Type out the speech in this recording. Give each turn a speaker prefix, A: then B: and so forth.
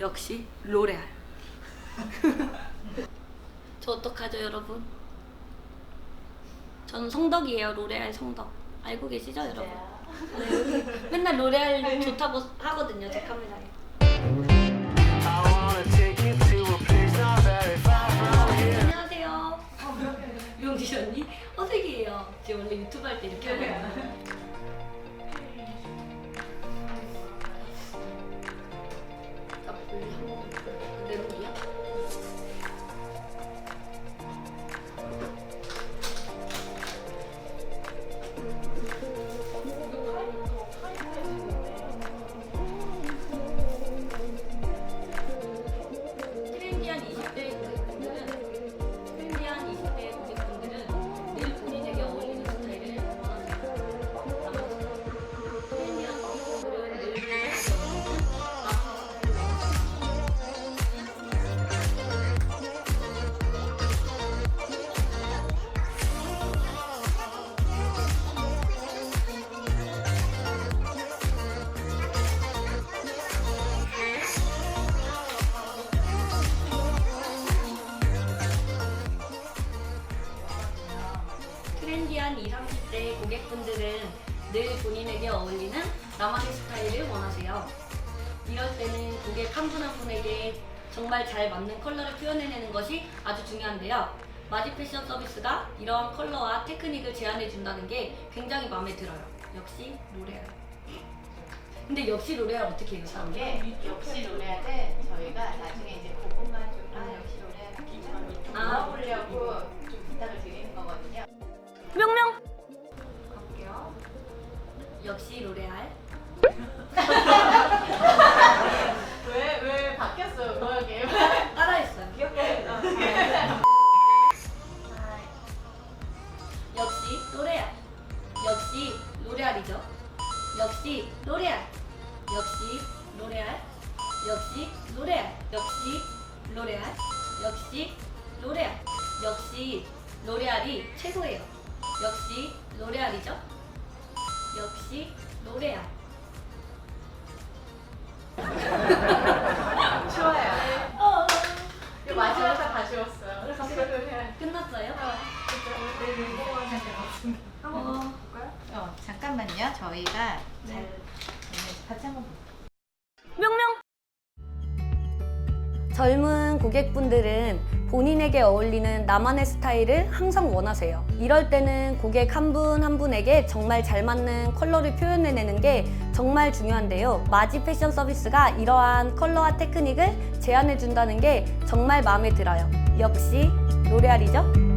A: 역시 로레알. 저 어떡하죠, 여러분? 저는 성덕이에요, 로레알 성덕. 알고 계시죠, 여러분? 네, 여기 맨날 로레알 좋다고 하거든요, 제 카메라에. 안녕하세요. 용지 언니 어색이에요. 지금 원래 유튜브 할 때 이렇게 하거든요. 트렌디한 20, 30대 고객분들은 늘 본인에게 어울리는 나만의 스타일을 원하세요. 이럴 때는 고객 한 분 한 분에게 정말 잘 맞는 컬러를 표현해내는 것이 아주 중요한데요. 마지 패션 서비스가 이러한 컬러와 테크닉을 제안해 준다는 게 굉장히 마음에 들어요. 역시 로레알. 근데 역시 로레알 어떻게 해요, 사람들?
B: 이게 역시 노래를 저 역시
A: 로레알.
B: 왜, 왜 바뀌었어요, 음악이?
A: 따라했어요.
B: 귀엽게.
A: 역시 로레알. 역시 로레알이죠. 역시 로레알. 역시 로레알. 역시 로레알. 역시 로레알. 역시 로레알. 역시 로레알이 최고예요. 역시 로레알이죠. 역시 로레알.
B: 좋아요.
A: 어,
B: 이거 마지막에 다 지웠어요.
A: 끝났어요? 어,
B: 어, 잠깐만요. 저희가 잘 같이 한번 볼게요.
A: 젊은 고객분들은 본인에게 어울리는 나만의 스타일을 항상 원하세요. 이럴 때는 고객 한분한 분에게 정말 잘 맞는 컬러를 표현해내는 게 정말 중요한데요. 마지 패션 서비스가 이러한 컬러와 테크닉을 제안해준다는 게 정말 마음에 들어요. 역시 로레알이죠?